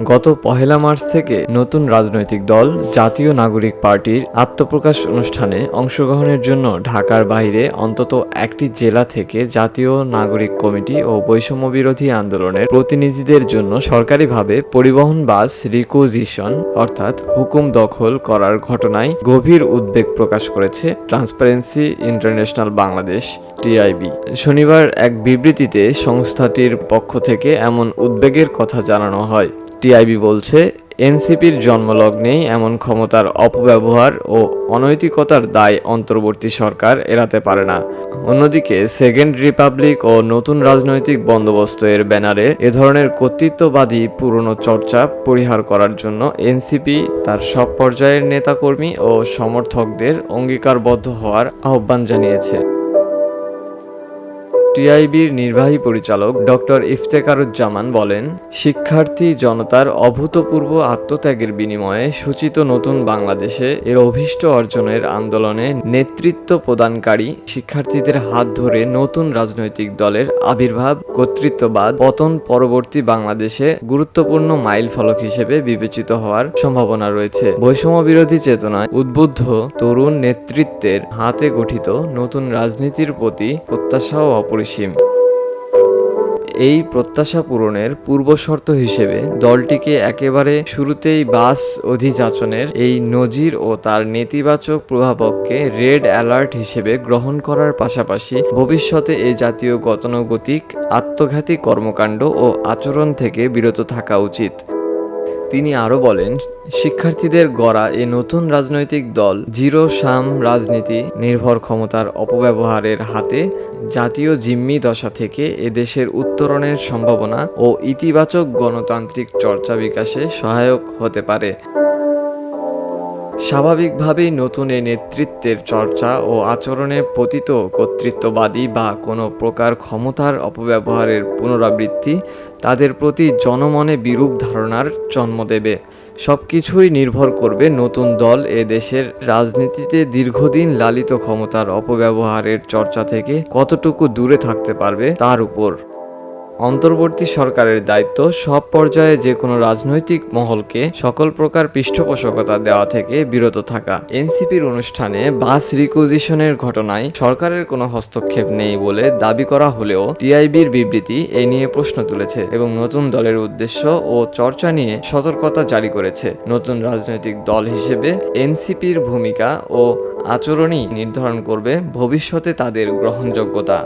গত পহেলা মার্চ থেকে নতুন রাজনৈতিক দল জাতীয় নাগরিক পার্টির আত্মপ্রকাশ অনুষ্ঠানে অংশগ্রহণের জন্য ঢাকার বাইরে অন্তত একটি জেলা থেকে জাতীয় নাগরিক কমিটি ও বৈষম্য বিরোধী আন্দোলনের প্রতিনিধিদের জন্য সরকারিভাবে পরিবহন বাস রিকুইজিশন অর্থাৎ হুকুম দখল করার ঘটনায় গভীর উদ্বেগ প্রকাশ করেছে ট্রান্সপারেন্সি ইন্টারন্যাশনাল বাংলাদেশ, টিআইবি। শনিবার এক বিবৃতিতে সংস্থাটির পক্ষ থেকে এমন উদ্বেগের কথা জানানো হয়। টিআইবি বলছে, এনসিপির জন্মলগ্নেই এমন ক্ষমতার অপব্যবহার ও অনৈতিকতার দায় অন্তর্বর্তী সরকার এড়াতে পারে না। অন্যদিকে, সেকেন্ড রিপাবলিক ও নতুন রাজনৈতিক বন্দোবস্ত এর ব্যানারে এ ধরনের কর্তৃত্ববাদী পুরনো চর্চা পরিহার করার জন্য এনসিপি তার সব পর্যায়ের নেতাকর্মী ও সমর্থকদের অঙ্গীকারবদ্ধ হওয়ার আহ্বান জানিয়েছে। টিআইবির নির্বাহী পরিচালক ডক্টর ইফতেকারুজ্জামান বলেন, শিক্ষার্থী জনতার অভূতপূর্ব আত্মত্যাগের বিনিময়ে সূচিত নতুন বাংলাদেশে এর অভীষ্ট অর্জনের আন্দোলনে নেতৃত্ব প্রদানকারী শিক্ষার্থীদের হাত ধরে নতুন রাজনৈতিক দলের আবির্ভাব, কর্তৃত্ববাদ, পতন পরবর্তী বাংলাদেশে গুরুত্বপূর্ণ মাইল ফলক হিসেবে বিবেচিত হওয়ার সম্ভাবনা রয়েছে। বৈষম্য বিরোধী চেতনায় উদ্বুদ্ধ তরুণ নেতৃত্বের হাতে গঠিত নতুন রাজনীতির প্রতি প্রত্যাশাও অপরিসীম এই প্রত্যাশা পূরণের পূর্বশর্ত হিসেবে দলটিকে একেবারে শুরুতেই বাস অধিযাচনের এই নজির ও তার নেতিবাচক প্রভাবককে রেড অ্যালার্ট হিসেবে গ্রহণ করার পাশাপাশি ভবিষ্যতে এই জাতীয় গতানুগতিক আত্মঘাতী কর্মকাণ্ড ও আচরণ থেকে বিরত থাকা উচিত। তিনি আরও বলেন, শিক্ষার্থীদের গড়া এ নতুন রাজনৈতিক দল জিরো সাম রাজনীতি নির্ভর ক্ষমতার অপব্যবহারের হাতে জাতীয় জিম্মি দশা থেকে এদেশের উত্তরণের সম্ভাবনা ও ইতিবাচক গণতান্ত্রিক চর্চা বিকাশে সহায়ক হতে পারে। স্বাভাবিকভাবেই নতুন এই নেতৃত্বের চর্চা ও আচরণে পতিত কর্তৃত্ববাদী বা কোনো প্রকার ক্ষমতার অপব্যবহারের পুনরাবৃত্তি তাদের প্রতি জনমনে বিরূপ ধারণার জন্ম দেবে। সব কিছুই নির্ভর করবে নতুন দল এ দেশের রাজনীতিতে দীর্ঘদিন লালিত ক্ষমতার অপব্যবহারের চর্চা থেকে কতটুকু দূরে থাকতে পারবে তার উপর। অন্তর্বর্তী সরকারের দায়িত্ব সব পর্যায়ে যে কোনো রাজনৈতিক মহলকে সকল প্রকার পৃষ্ঠপোষকতা দেওয়া থেকে বিরত থাকা। এনসিপির অনুষ্ঠানে বাস রিকুইজিশনের ঘটনায় সরকারের কোনো হস্তক্ষেপ নেই বলে দাবি করা হলেও টিআইবির বিবৃতি এ নিয়ে প্রশ্ন তুলেছে এবং নতুন দলের উদ্দেশ্য ও চর্চা নিয়ে সতর্কতা জারি করেছে। নতুন রাজনৈতিক দল হিসেবে এনসিপির ভূমিকা ও আচরণই নির্ধারণ করবে ভবিষ্যতে তাদের গ্রহণযোগ্যতা।